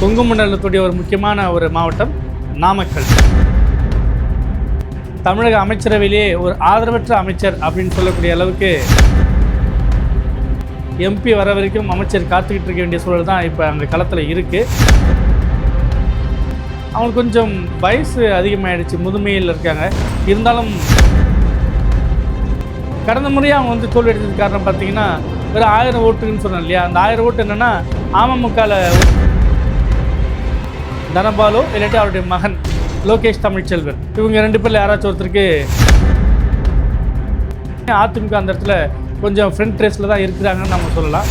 கொங்கு மண்டலத்துடைய ஒரு முக்கியமான ஒரு மாவட்டம் நாமக்கல். தமிழக அமைச்சரவையிலே ஒரு ஆதரவற்ற அமைச்சர் அப்படின்னு சொல்லக்கூடிய அளவுக்கு எம்பி வர வரைக்கும் அமைச்சர் காத்துக்கிட்டு இருக்க வேண்டிய சூழல் தான் இப்போ அந்த களத்தில் இருக்குது அவங்களுக்கு கொஞ்சம் வயசு அதிகமாகிடுச்சு முதுமையில் இருக்காங்க. இருந்தாலும் கடந்த முறையாக அவங்க வந்து தோல்வி அடைஞ்சதுக்கு காரணம் பார்த்தீங்கன்னா ஒரு ஆயிரம் ஓட்டுன்னு சொன்னேன் இல்லையா? அந்த ஆயிரம் ஓட்டு என்னென்னா அமமுகவில் தனபாலு இல்லாட்டி அவருடைய மகன் லோகேஷ் தமிழ்ச்செல்வன். இவங்க ரெண்டு பேரில் யாராச்சும் ஒருத்தருக்கு அதிமுக அந்த இடத்துல கொஞ்சம் ஃப்ரண்ட் ரேஸில் தான் இருக்கிறாங்கன்னு நம்ம சொல்லலாம்.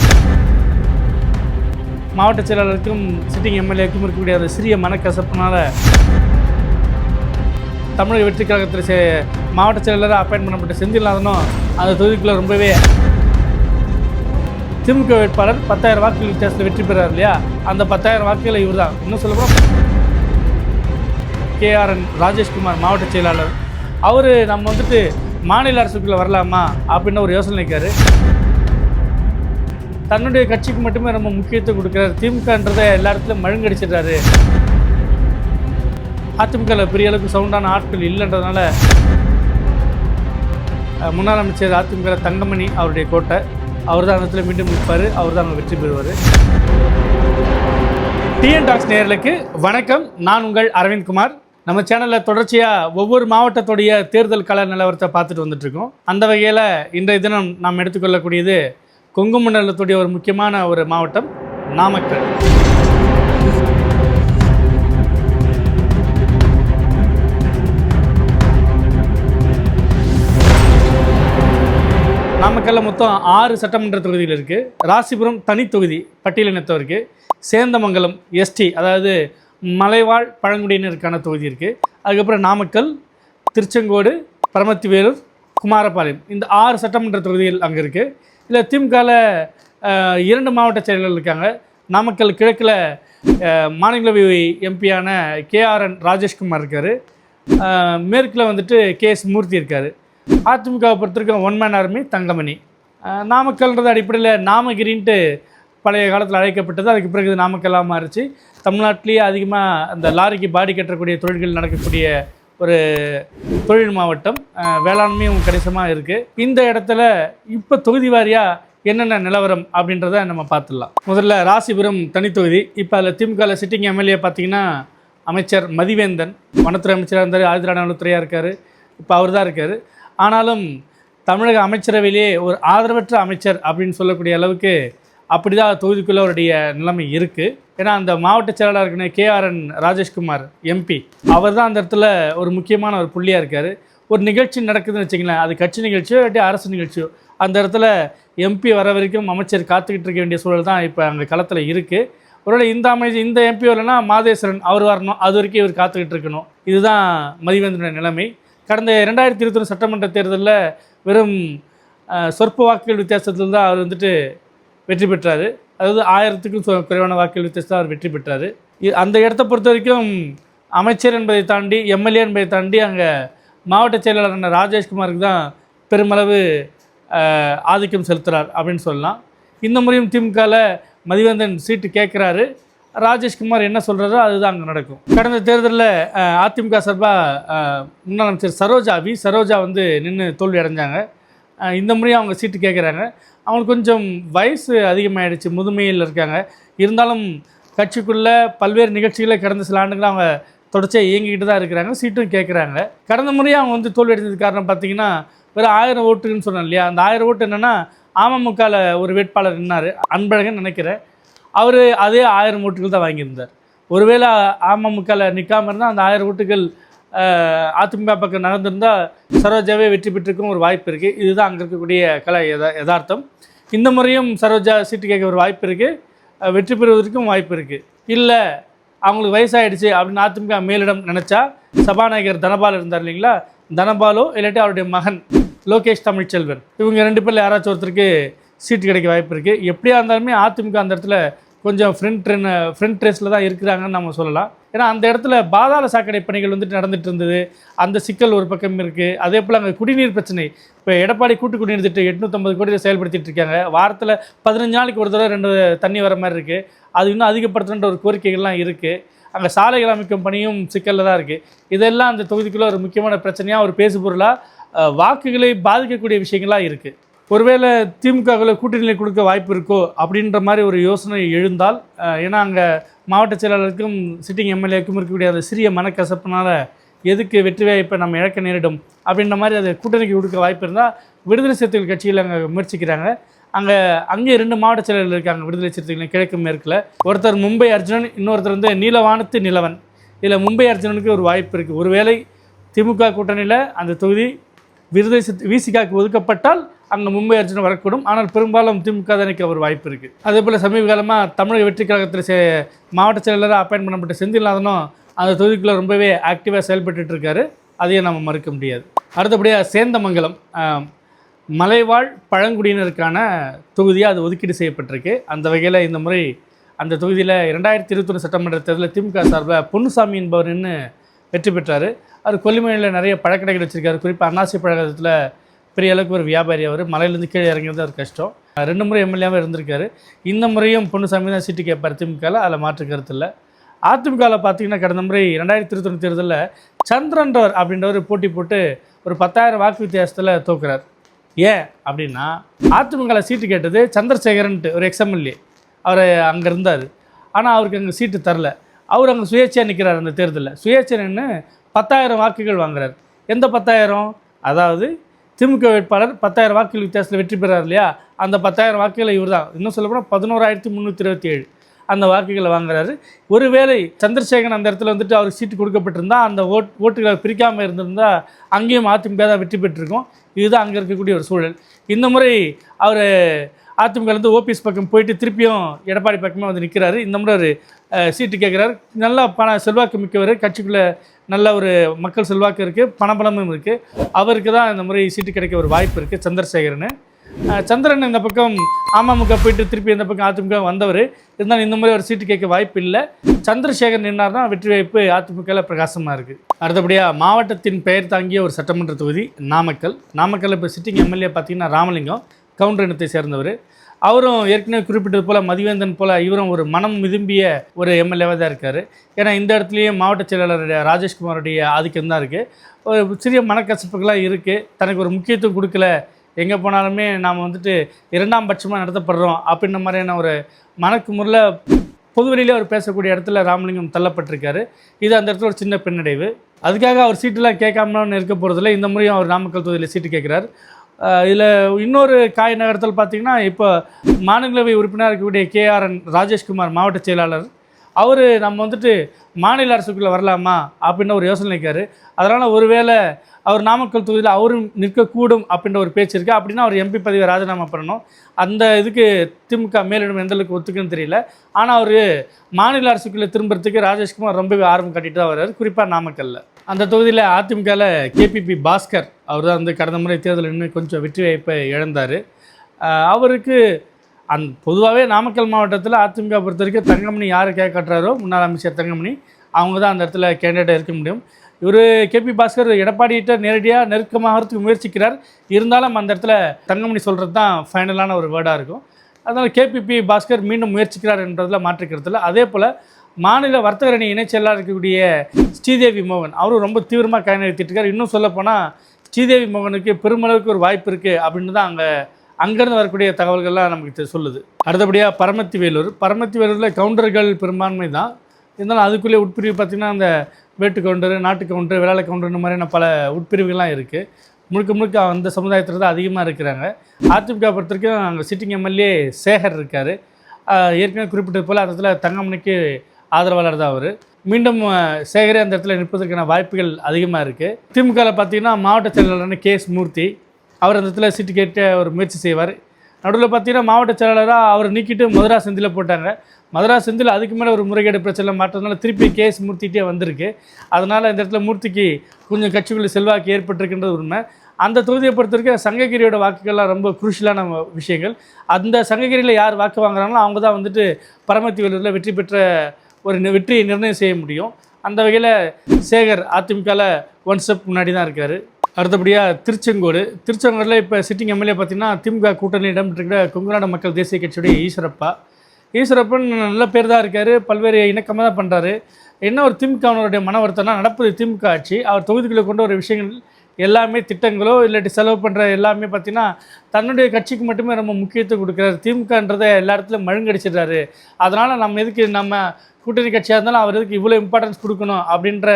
மாவட்ட செயலாளருக்கும் சிட்டிங் எம்எல்ஏக்கும் இருக்கக்கூடிய அந்த சிறிய மனக்கசப்புனால தமிழக வெற்றி கழகத்தில் மாவட்ட செயலாளராக அப்பாயின் பண்ணப்பட்ட செந்தில்நாதனும் அந்த தொகுதிக்குள்ளே ரொம்பவே திமுக வேட்பாளர் பத்தாயிரம் வாக்குகள் வித்தியாசத்தில் வெற்றி பெறார் இல்லையா? அந்த பத்தாயிரம் வாக்குகளை இவர் தான் இன்னும் சொல்லப்போனால் கேஆர்என் ராஜேஷ்குமார் மாவட்ட செயலாளர். அவர் நம்ம வந்துட்டு மாநில அரசுக்குள்ளே வரலாமா அப்படின்னு ஒரு யோசனை இருக்காரு. தன்னுடைய கட்சிக்கு மட்டுமே ரொம்ப முக்கியத்துவம் கொடுக்குறாரு. திமுகன்றதை எல்லா இடத்துலையும் மழுங்கடிச்சிடுறாரு. அதிமுகவில் பெரிய அளவுக்கு சவுண்டான ஆட்கள் இல்லைன்றதுனால முன்னாள் அமைச்சர் அதிமுக தங்கமணி அவருடைய கோட்டை அவர் தான் இடத்துல மீண்டும் நிற்பார் அவர் தான் வெற்றி பெறுவார். டிஎன் டாக்ஸ் நேர்களுக்கு வணக்கம். நான் உங்கள் அரவிந்த் குமார். நம்ம சேனலில் தொடர்ச்சியாக ஒவ்வொரு மாவட்டத்துடைய தேர்தல் கள நிலவரத்தை பார்த்துட்டு வந்துட்ருக்கோம் அந்த வகையில் இன்றைய தினம் நாம் எடுத்துக்கொள்ளக்கூடியது கொங்கு மண்டலத்துடைய ஒரு முக்கியமான ஒரு மாவட்டம் நாமக்கல். நாமக்கல்ல மொத்தம் ஆறு சட்டமன்ற தொகுதிகள் இருக்குது ராசிபுரம் தனி தொகுதி பட்டியலினத்தவருக்கு. சேந்தமங்கலம் எஸ்டி அதாவது மலைவாழ் பழங்குடியினருக்கான தொகுதி இருக்குது அதுக்கப்புறம் நாமக்கல் திருச்செங்கோடு பரமத்திவேலூர் குமாரபாளையம். இந்த ஆறு சட்டமன்ற தொகுதிகள் அங்கே இருக்குது இதில் திமுகவில் இரண்டு மாவட்ட செயலர்கள் இருக்காங்க. நாமக்கல் கிழக்கில் அஹ், மாநிலங்களவை எம்பியான கேஆர்என் ராஜேஷ்குமார் இருக்கார். மேற்கில் வந்துட்டு கே எஸ் மூர்த்தி இருக்கார். அதிமுகவை பொறுத்திருக்க ஒன் மேன் ஆர்மி தங்கமணி. நாமக்கல்ன்றது அடிப்படையில் நாமகிரின்ட்டு பழைய காலத்தில் அழைக்கப்பட்டது. அதுக்கு பிறகு இது நாமக்கல்லாக மாறிச்சு. தமிழ்நாட்டிலேயே அதிகமாக அந்த லாரிக்கு பாடி கட்டக்கூடிய தொழில்கள் நடக்கக்கூடிய ஒரு தொழில் மாவட்டம். வேளாண்மையும் கணிசமாக இருக்குது இந்த இடத்துல இப்போ தொகுதி வாரியாக என்னென்ன நிலவரம் அப்படின்றத நம்ம பார்த்துடலாம். முதல்ல ராசிபுரம் தனித்தொகுதி. இப்போ அதில் திமுகவில் சிட்டிங் எம்எல்ஏ பார்த்திங்கன்னா அமைச்சர் மதிவேந்தன் வனத்துறை அமைச்சராக இருந்தார் ஆதிராட நலத்துறையாக இருக்கார். இப்போ அவர் தான் இருக்கார். ஆனாலும் தமிழக அமைச்சரவையிலே ஒரு ஆதரவற்ற அமைச்சர் அப்படின்னு சொல்லக்கூடிய அளவுக்கு அப்படி தான் தொகுதிக்குள்ளே அவருடைய நிலைமை இருக்குது ஏன்னா அந்த மாவட்ட செயலாளர் இருக்குன்னு கேஆர்என் ராஜேஷ்குமார் எம்பி அவர் தான் அந்த இடத்துல ஒரு முக்கியமான ஒரு புள்ளியாக இருக்கார். ஒரு நிகழ்ச்சி நடக்குதுன்னு வச்சிங்களேன் அது கட்சி நிகழ்ச்சியோ இல்லாட்டி அரசு நிகழ்ச்சியோ அந்த இடத்துல எம்பி வர வரைக்கும் அமைச்சர் காத்துக்கிட்டு இருக்க வேண்டிய சூழல் தான் இப்போ அங்கே களத்தில் இருக்குது ஒருவேளை இந்த அமைச்சர் இந்த எம்பி வரலன்னா மாதேஸ்வரன் அவர் வரணும் அது வரைக்கும் இவர் காத்துக்கிட்டு இருக்கணும். இதுதான் மதிவேந்தனுடைய நிலைமை. கடந்த ரெண்டாயிரத்தி இருபத்தொன்று சட்டமன்ற தேர்தலில் வெறும் சொற்ப வாக்குகள் வித்தியாசத்தில் தான் அவர் வந்துட்டு வெற்றி பெற்றார். அதாவது ஆயிரத்துக்கும் குறைவான வாக்குகள் வித்தியாசத்தில் அவர் வெற்றி பெற்றார். அந்த இடத்த பொறுத்த வரைக்கும் அமைச்சர் என்பதை தாண்டி எம்எல்ஏ என்பதை தாண்டி அங்கே மாவட்ட செயலாளரான ராஜேஷ்குமாருக்கு தான் பெருமளவு ஆதிக்கம் செலுத்துகிறார் அப்படின்னு சொல்லலாம். இந்த முறையும் திமுகவில் மதிவந்தன் சீட்டு கேட்குறாரு. ராஜேஷ்குமார் என்ன சொல்கிறாரோ அதுதான் அங்கே நடக்கும். கடந்த தேர்தலில் அதிமுக சார்பாக முன்னாள் அமைச்சர் சரோஜா வி சரோஜா வந்து நின்று தோல்வி அடைஞ்சாங்க. இந்த முறையும் அவங்க சீட்டு கேட்குறாங்க அவங்களுக்கு கொஞ்சம் வயசு அதிகமாகிடுச்சு முதுமையில் இருக்காங்க. இருந்தாலும் கட்சிக்குள்ளே பல்வேறு நிகழ்ச்சிகளை கடந்த சில ஆண்டுகளாக அவங்க தொடர்ச்சியாக இயங்கிக்கிட்டு தான் இருக்கிறாங்க சீட்டும் கேட்குறாங்க கடந்த முறையும் அவங்க வந்து தோல்வி அடைஞ்சது காரணம் பார்த்தீங்கன்னா வெறும் ஆயிரம் ஓட்டுன்னு சொன்னேன் இல்லையா? அந்த ஆயிரம் ஓட்டு என்னென்னா அமமுகவில் ஒரு வேட்பாளர் நின்னார் அன்பழகன் நினைக்கிறேன். அவர் அதே ஆயிரம் ஓட்டுகள் தான் வாங்கியிருந்தார். ஒருவேளை அமமுகவில் நிற்காம இருந்தால் அந்த ஆயிரம் ஓட்டுகள் அதிமுக பக்கம் நகர்ந்திருந்தால் சரோஜாவே வெற்றி பெற்றிருக்கும் ஒரு வாய்ப்பு இருக்குது இதுதான் அங்கே இருக்கக்கூடிய கலை யதா யதார்த்தம். இந்த முறையும் சரோஜா சீட்டு கேட்க ஒரு வாய்ப்பு இருக்குது வெற்றி பெறுவதற்கும் வாய்ப்பு இருக்குது இல்லை அவங்களுக்கு வயசாயிடுச்சு அப்படின்னு அதிமுக மேலிடம் நினச்சா சபாநாயகர் தனபால் இருந்தார் இல்லைங்களா? தனபாலோ இல்லாட்டி அவருடைய மகன் லோகேஷ் தமிழ்ச்செல்வன். இவங்க ரெண்டு பேரில் யாராச்சும் ஒருத்தருக்கு சீட்டு கிடைக்க வாய்ப்பு இருக்குது எப்படியா இருந்தாலுமே அதிமுக அந்த இடத்துல கொஞ்சம் ஃப்ரண்ட் ட்ரெயின் ஃப்ரண்ட் ரேஸில் தான் இருக்கிறாங்கன்னு நம்ம சொல்லலாம். ஏன்னா அந்த இடத்துல பாதாள சாக்கடை பணிகள் வந்துட்டு நடந்துட்டு இருந்தது. அந்த சிக்கல் ஒரு பக்கம் இருக்குது அதே போல் அங்கே குடிநீர் பிரச்சனை. இப்போ எடப்பாடி கூட்டு குடிநீர் திட்டம் எட்நூற்றம்பது கோடியில் செயல்படுத்திட்டு இருக்காங்க. வாரத்தில் பதினஞ்சு நாளைக்கு ஒரு தடவை ரெண்டு தண்ணி வர மாதிரி இருக்குது அது இன்னும் அதிகப்படுத்தணுன்ற ஒரு கோரிக்கைகள்லாம் இருக்குது அங்கே சாலைகள் அமைக்கும் பணியும் சிக்கலில் தான் இருக்குது இதெல்லாம் அந்த தொகுதிக்குள்ளே ஒரு முக்கியமான பிரச்சனையாக ஒரு பேசுபொருளாக வாக்குகளை பாதிக்கக்கூடிய விஷயங்களாக இருக்குது ஒருவேளை திமுகவில் கூட்டணியில் கொடுக்க வாய்ப்பு இருக்கோ அப்படின்ற மாதிரி ஒரு யோசனை எழுந்தால் ஏன்னா அங்கே மாவட்ட செயலாளருக்கும் சிட்டிங் எம்எல்ஏக்கும் இருக்கக்கூடிய அந்த சிறிய மனக்கசப்பினால் எதுக்கு வெற்றி வாய்ப்பை நம்ம இழக்க நேரிடும் அப்படின்ற மாதிரி அது கூட்டணிக்கு கொடுக்க வாய்ப்பு இருந்தால் விடுதலை சிறுத்தைகள் கட்சியில் அங்கே முயற்சிக்கிறாங்க. அங்கே அங்கே ரெண்டு மாவட்ட செயலர்கள் இருக்காங்க விடுதலை சிறுத்தைகள் கிழக்கு மேற்கில். ஒருத்தர் மும்பை அர்ஜுனன் இன்னொருத்தர் வந்து நீலவானத்து நிலவன். இதில் மும்பை அர்ஜுனனுக்கு ஒரு வாய்ப்பு இருக்குது ஒருவேளை திமுக கூட்டணியில் அந்த தொகுதி விருதை சித் விசிகாக்கு ஒதுக்கப்பட்டால் அங்கே மும்பை அர்ஜுன் வரக்கூடும். ஆனால் பெரும்பாலும் திமுக தானிக்கு ஒரு வாய்ப்பு இருக்குது அதே போல் சமீப காலமாக தமிழக வெற்றி கழகத்தில் சே மாவட்ட செயலராக அப்பாயின் பண்ணப்பட்ட செந்தில்நாதனும் அந்த தொகுதிக்குள்ளே ரொம்பவே ஆக்டிவாக செயல்பட்டு இருக்காரு. அதையும் நம்ம மறுக்க முடியாது. அடுத்தபடியாக சேந்தமங்கலம் மலைவாழ் பழங்குடியினருக்கான தொகுதியாக அது ஒதுக்கீடு செய்யப்பட்டிருக்கு. அந்த வகையில் இந்த முறை அந்த தொகுதியில் இரண்டாயிரத்தி இருபத்தொன்று சட்டமன்ற தேர்தலில் திமுக சார்பில் பொன்னுசாமி என்பவர் நின்று வெற்றி பெற்றார். அவர் கொல்லிமலையில் நிறைய பழக்கடைகள் வச்சுருக்காரு. குறிப்பாக அன்னாசி பழக்கத்தில் பெரிய அளவுக்கு ஒரு வியாபாரி அவர். மலையிலேருந்து கீழே இறங்கிறது அவர் கஷ்டம். ரெண்டு முறை எம்எல்ஏவாக இருந்திருக்காரு. இந்த முறையும் பொன்னுசாமி தான் சீட்டு கேட்பார் திமுகவில் அதில் மாற்று கருத்து இல்லை. அதிமுகவில் பார்த்தீங்கன்னா கடந்த முறை ரெண்டாயிரத்தி இருபத்தொன்று தேர்தலில் சந்திரன்றவர் அப்படின்றவர் போட்டி போட்டு ஒரு பத்தாயிரம் வாக்கு வித்தியாசத்தில் தோக்குறார். ஏன் அப்படின்னா அதிமுகவில் சீட்டு கேட்டது சந்திரசேகரன்ட்டு ஒரு எக்ஸ்எம்எல்ஏ அவர் அங்கே இருந்தார். ஆனால் அவருக்கு அங்கே சீட்டு தரல. அவர் அங்கே சுயேட்சையாக நிற்கிறார் அந்த தேர்தலில். சுயேட்சை நின்று பத்தாயிரம் வாக்குகள் வாங்குறார். எந்த பத்தாயிரம்? அதாவது திமுக வேட்பாளர் பத்தாயிரம் வாக்குகள் வித்தியாசத்தில் வெற்றி பெறார் இல்லையா? அந்த பத்தாயிரம் வாக்குகளை இவர் தான் இன்னும் சொல்லப்போனால் பதினோராயிரத்தி முந்நூற்றி இருபத்தி ஏழு அந்த வாக்குகளை வாங்குறாரு. ஒருவேளை சந்திரசேகரன் அந்த இடத்துல வந்துட்டு அவருக்கு சீட்டு கொடுக்கப்பட்டிருந்தா அந்த ஓட் ஓட்டுகளை பிரிக்காமல் இருந்திருந்தால் அங்கேயும் அதிமுக தான் வெற்றி பெற்றிருக்கும். இதுதான் அங்கே இருக்கக்கூடிய ஒரு சூழல். இந்த முறை அவர் அதிமுகலேருந்து ஓபிஎஸ் பக்கம் போயிட்டு திருப்பியும் எடப்பாடி பக்கமே வந்து நிற்கிறாரு இந்த முறை ஒரு சீட்டு கேட்குறாரு நல்லா பண செல்வாக்கு மிக்கவர். கட்சிக்குள்ளே நல்ல ஒரு மக்கள் செல்வாக்கு இருக்குது பணபலமும் இருக்குது அவருக்கு தான் இந்த முறை சீட்டு கிடைக்க ஒரு வாய்ப்பு இருக்குது சந்திரசேகரன். சந்திரன் இந்த பக்கம் அமமுக போயிட்டு திருப்பி இந்த பக்கம் அதிமுக வந்தவர். இருந்தாலும் இந்த முறை ஒரு சீட்டு கேட்க வாய்ப்பு இல்லை. சந்திரசேகர் நின்னார் தான் வெற்றி வாய்ப்பு அதிமுகவில் பிரகாசமாக இருக்குது அடுத்தபடியாக மாவட்டத்தின் பெயர் தாங்கிய ஒரு சட்டமன்ற தொகுதி நாமக்கல். நாமக்கல் இப்போ சிட்டிங் எம்எல்ஏ பார்த்தீங்கன்னா ராமலிங்கம். கவுண்டர் இனத்தை சேர்ந்தவர். அவரும் ஏற்கனவே குறிப்பிட்டது போல் மதிவேந்தன் போல் இவரும் ஒரு மனம் மிதும்பிய ஒரு எம்எல்ஏவாக தான் இருக்கார். ஏன்னா இந்த இடத்துலையும் மாவட்ட செயலாளருடைய ராஜேஷ்குமாருடைய ஆதிக்கம் தான் இருக்குது ஒரு சிறிய மனக்கசப்புகளாக இருக்குது தனக்கு ஒரு முக்கியத்துவம் கொடுக்கல. எங்கே போனாலுமே நாம் வந்துட்டு இரண்டாம் பட்சமாக நடத்தப்படுறோம் அப்படின்ற மாதிரியான ஒரு மனக்கு முறையில் பொதுவெளியில் அவர் பேசக்கூடிய இடத்துல ராமலிங்கம் தள்ளப்பட்டிருக்காரு. இது அந்த இடத்துல ஒரு சின்ன பின்னடைவு. அதுக்காக அவர் சீட்டெல்லாம் கேட்காமலாம் இருக்க போகிறதில்ல இந்த முறையும் அவர் நாமக்கல் தொகுதியில் சீட்டு கேட்குறார். இதில் இன்னொரு காய் நகரத்தில் பார்த்தீங்கன்னா இப்போ மாநிலங்களவை உறுப்பினராக இருக்கக்கூடிய கேஆர்என் ராஜேஷ்குமார் மாவட்ட செயலாளர். அவர் நம்ம வந்துட்டு மாநில அரசுக்குள்ளே வரலாமா அப்படின்னு ஒரு யோசனை இருக்காரு. அதனால் ஒருவேளை அவர் நாமக்கல் தொகுதியில் அவரும் நிற்கக்கூடும் அப்படின்ற ஒரு பேச்சு இருக்குது அப்படின்னா அவர் எம்பி பதவியை ராஜினாமா பண்ணணும். அந்த இதுக்கு திமுக மேலிடம் எந்த அளவுக்கு ஒத்துக்குன்னு தெரியல. ஆனால் அவர் மாநில அரசுக்குள்ளே திரும்புறதுக்கு ராஜேஷ்குமார் ரொம்பவே ஆர்வம் கட்டிட்டு தான் வர்றாரு. குறிப்பாக நாமக்கல்ல. அந்த தொகுதியில் அதிமுகவில் கேபிபி பாஸ்கர் அவர் தான் வந்து கடந்த முறை தேர்தல் இன்னும் கொஞ்சம் வெற்றி வாய்ப்பை இழந்தார். அவருக்கு அந் பொதுவாகவே நாமக்கல் மாவட்டத்தில் அதிமுக பொறுத்த வரைக்கும் தங்கமணி யார் கேட்கட்டுறாரோ முன்னாள் அமைச்சர் தங்கமணி அவங்க தான் அந்த இடத்துல கேண்டிடேட்டாக இருக்க முடியும். இவர் கேபி பாஸ்கர் எடப்பாடிகிட்ட நேரடியாக நெருக்கமாகறதுக்கு முயற்சிக்கிறார். இருந்தாலும் அந்த இடத்துல தங்கமணி சொல்கிறது தான் ஃபைனலான ஒரு வேர்டாக இருக்கும். அதனால் கேபிபி பாஸ்கர் மீண்டும் முயற்சிக்கிறார் என்பதில் மாற்றுக்கிறதுல அதே போல் மாநில வர்த்தக அணி இணைச் செயலாளர் இருக்கக்கூடிய ஸ்ரீதேவி மோகன் அவரும் ரொம்ப தீவிரமாக கை நிறுத்திட்டு இன்னும் சொல்லப்போனால் ஸ்ரீதேவி மோகனுக்கு பெருமளவுக்கு ஒரு வாய்ப்பு இருக்குது அப்படின்னு தான் அங்கே அங்கேருந்து வரக்கூடிய தகவல்கள்லாம் நமக்கு சொல்லுது. அடுத்தபடியாக பரமத்தி வேலூர் பரமத்தி வேலூரில் கவுண்டர்கள் பெரும்பான்மை தான். இருந்தாலும் அதுக்குள்ளே உட்பிரிவு பார்த்திங்கன்னா அந்த வேட்டு கவுண்டர் நாட்டு கவுண்டர் வேளாள கவுண்டர் மாதிரியான பல உட்பிரிவுகள்லாம் இருக்குது முழுக்க முழுக்க அந்த சமுதாயத்தில் தான் அதிகமாக இருக்கிறாங்க. அதிமுக பொறுத்த வரைக்கும் அங்கே சிட்டிங் எம்எல்ஏ சேகர் இருக்கார். ஏற்கனவே குறிப்பிட்டது போல் அந்த இடத்துல தங்கமணிக்கு ஆதரவாளர் தான் அவர். மீண்டும் சேகரே அந்த இடத்துல நிற்பதற்கான வாய்ப்புகள் அதிகமாக இருக்குது திமுகவில் பார்த்தீங்கன்னா மாவட்ட செயலாளரான கே எஸ் மூர்த்தி அவர் அந்த இடத்துல சீட்டு கேட்டு அவர் முயற்சி செய்வார். நடுவில் பார்த்தீங்கன்னா மாவட்ட செயலாளராக அவர் நீக்கிட்டு மதுரா செந்தில் போட்டாங்க. மதுரா செந்தில் அதுக்கு மேலே ஒரு முறைகேடு பிரச்சனை மாற்றதுனால திருப்பி கேஸ் மூர்த்திகிட்டே வந்திருக்கு. அதனால் இந்த இடத்துல மூர்த்திக்கு கொஞ்சம் கட்சிகளில் செல்வாக்கு ஏற்பட்டிருக்கின்றது உண்மை. அந்த தொகுதியை பொறுத்த வரைக்கும் சங்ககிரியோட வாக்குகள்லாம் ரொம்ப குருஷியலான விஷயங்கள். அந்த சங்ககிரியில் யார் வாக்கு வாங்குறாங்களோ அவங்க தான் வந்துட்டு பரமத்தி வேலூரில் வெற்றி பெற்ற ஒரு வெற்றியை நிர்ணயம் செய்ய முடியும். அந்த வகையில் சேகர் அதிமுகவில் ஒன் ஸ்டெப் முன்னாடி தான் இருக்கார். அடுத்தபடியாக திருச்செங்கோடு. திருச்செங்கோடில் இப்போ சிட்டிங் எம்எல்ஏ பார்த்தீங்கன்னா திமுக கூட்டணியிடம் இருக்கிற கொங்குநாடு மக்கள் தேசிய கட்சியுடைய ஈஸ்வரப்பா. ஈஸ்வரப்பன் நல்ல பேர் தான் இருக்கார் பல்வேறு இணக்கமாக தான் பண்ணுறாரு என்ன ஒரு திமுகவினருடைய மன வருத்தம்னா நடப்பது திமுக ஆட்சி. அவர் தொகுதிக்குள்ளே கொண்டு வர விஷயங்கள் எல்லாமே திட்டங்களோ இல்லாட்டி செலவு பண்ணுற எல்லாமே பார்த்தீங்கன்னா தன்னுடைய கட்சிக்கு மட்டுமே ரொம்ப முக்கியத்துவம் கொடுக்குறாரு. திமுகன்றதை எல்லா இடத்துலையும் மழுங்கடிச்சிடுறாரு. அதனால் நம்ம எதுக்கு நம்ம கூட்டணி கட்சியாக இருந்தாலும் அவர் எதுக்கு இவ்வளோ இம்பார்ட்டன்ஸ் கொடுக்கணும் அப்படின்ற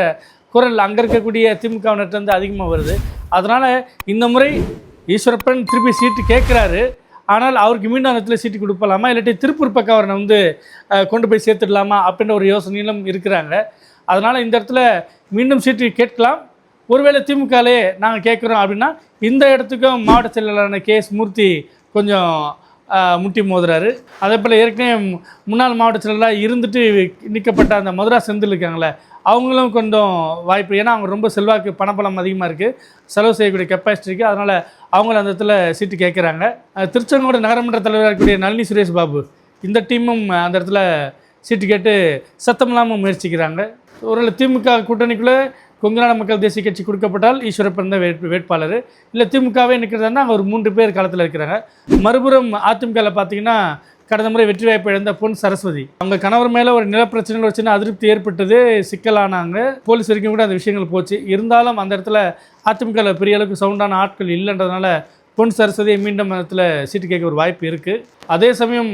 குரல் அங்கே இருக்கக்கூடிய திமுகவினர்கிட்ட அதிகமாக வருது. அதனால் இந்த முறை ஈஸ்வரப்பன் திருப்பி சீட்டு கேட்குறாரு. ஆனால் அவருக்கு மீண்டும் இடத்துல சீட்டு கொடுப்பலாமா? இல்லாட்டி திருப்பூர் பக்கம் அவரை வந்து கொண்டு போய் சேர்த்துடலாமா? அப்படின்ற ஒரு யோசனையிலும் இருக்கிறாங்க. அதனால் இந்த இடத்துல மீண்டும் சீட்டு கேட்கலாம். ஒருவேளை திமுகலே நாங்கள் கேட்குறோம் அப்படின்னா இந்த இடத்துக்கும் மாவட்ட செயலாளரான கே எஸ் மூர்த்தி கொஞ்சம் முட்டி மோதுறாரு. அதே போல் ஏற்கனவே மு- முன்னாள் மாவட்ட செயலாளராக இருந்துட்டு நிற்கப்பட்ட அந்த மதுரா செந்தில் இருக்காங்களே அவங்களும் கொஞ்சம் வாய்ப்பு ஏன்னா அவங்க ரொம்ப செல்வாக்கு பணப்பலம் அதிகமாக இருக்குது செலவு செய்யக்கூடிய கெப்பாசிட்டி இருக்குது அதனால் அவங்கள அந்த இடத்துல சீட்டு கேட்குறாங்க திருச்செங்கோடு நகரமன்ற தலைவராக இருக்கக்கூடிய நளினி சுரேஷ் பாபு இந்த டீமும் அந்த இடத்துல சீட்டு கேட்டு சத்தம் இல்லாமல் முயற்சிக்கிறாங்க. ஒரு திமுக கூட்டணிக்குள்ளே கொங்குநாடு மக்கள் தேசிய கட்சி கொடுக்கப்பட்டால் ஈஸ்வரப்பன் தான் வேட்பு வேட்பாளர். இல்லை திமுகவே நிற்கிறதுனா அவர் ஒரு மூன்று பேர் காலத்தில் இருக்கிறாங்க. மறுபுறம் அதிமுகவில் பார்த்தீங்கன்னா கடந்த முறை வெற்றி வாய்ப்பு இழந்த பொன் சரஸ்வதி. அவங்க கணவர் மேலே ஒரு நிலப்பிரச்சனைகள் ஒரு சின்ன அதிருப்தி ஏற்பட்டது சிக்கலானாங்க. போலீஸ் வரைக்கும் கூட அந்த விஷயங்கள் போச்சு. இருந்தாலும் அந்த இடத்துல அதிமுகவில் பெரிய அளவுக்கு சவுண்டான ஆட்கள் இல்லைன்றதுனால பொன் சரஸ்வதியை மீண்டும் அந்த இடத்துல சீட்டு கேட்க ஒரு வாய்ப்பு இருக்குது அதே சமயம்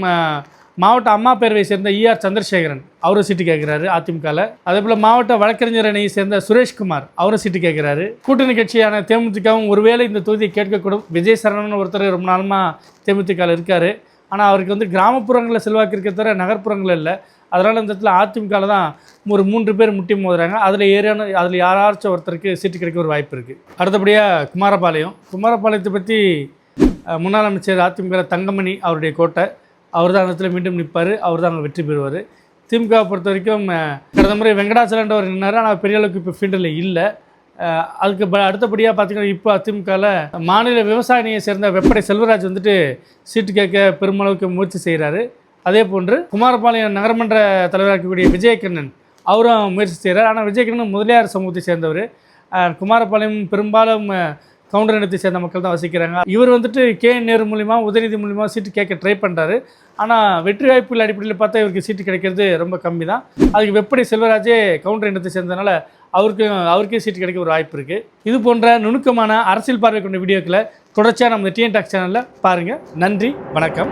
மாவட்ட அம்மா பேரவை சேர்ந்த இஆர் சந்திரசேகரன் அவரும் சீட்டு கேட்குறாரு அதிமுகவில் அதே போல் மாவட்ட வழக்கறிஞர் அணியை சேர்ந்த சுரேஷ்குமார் அவரும் சீட்டு கேட்குறாரு. கூட்டணி கட்சியான தேமுதிகவும் ஒருவேளை இந்த தொகுதியை கேட்கக்கூடும். விஜய் சரணன் ஒருத்தர் ரொம்ப நாளமாக தேமுதிகவில் இருக்கார். ஆனால் அவருக்கு வந்து கிராமப்புறங்களில் செல்வாக்கு இருக்க தவிர நகர்ப்புறங்களில் இல்லை. அதனால் இந்த இடத்துல அதிமுகவில் தான் ஒரு மூன்று பேர் முட்டி மோதுறாங்க. அதில் ஏரியான அதில் யாராச்சும் ஒருத்தருக்கு சீட்டு கிடைக்க ஒரு வாய்ப்பு இருக்குது அடுத்தபடியாக குமாரபாளையம். குமாரபாளையத்தை பற்றி முன்னாள் அமைச்சர் அதிமுக தங்கமணி அவருடைய கோட்டை. அவர் தான் அந்த இடத்துல மீண்டும் நிற்பார் அவர் தான் அங்கே வெற்றி பெறுவார். திமுக பொறுத்த வரைக்கும் கடந்த முறை வெங்கடாச்சலன்றவர் நின்னார். ஆனால் பெரிய அளவுக்கு இப்போ ஃபீல்டில் இல்லை. அதுக்கு ப அடுத்தபடியாக பார்த்தீங்கன்னா இப்போ அதிமுகவில் மாநில விவசாயியை சேர்ந்த வெப்படை செல்வராஜ் வந்துட்டு சீட்டு கேட்க பெருமளவுக்கு முயற்சி செய்கிறாரு அதே போன்று குமாரபாளையம் நகரமன்ற தலைவராக இருக்கக்கூடிய விஜயகண்ணன் அவரும் முயற்சி செய்கிறார் ஆனால் விஜயகண்ணன் முதலியார் சமூகத்தை சேர்ந்தவர். குமாரபாளையம் பெரும்பாலும் கவுண்டர் இனத்தை சேர்ந்த மக்கள் தான் வசிக்கிறாங்க. இவர் வந்துட்டு கே நேரு மூலிமா உதயநிதி மூலிமா சீட்டு கேட்க ட்ரை பண்ணுறாரு ஆனால் வெற்றி வாய்ப்புகள் அடிப்படையில் பார்த்தா இவருக்கு சீட்டு கிடைக்கிறது ரொம்ப கம்மி தான் அதுக்கு வெப்படி செல்வராஜே கவுண்டர் இனத்தை சேர்ந்ததுனால அவருக்கு அவருக்கே சீட் கிடைக்க ஒரு வாய்ப்பு இருக்குது இது போன்ற நுணுக்கமான அரசியல் பார்வை கொண்ட வீடியோக்களை தொடர்ச்சியாக நம்ம டிஎன் டாக் சேனலில் பாருங்கள் நன்றி வணக்கம்.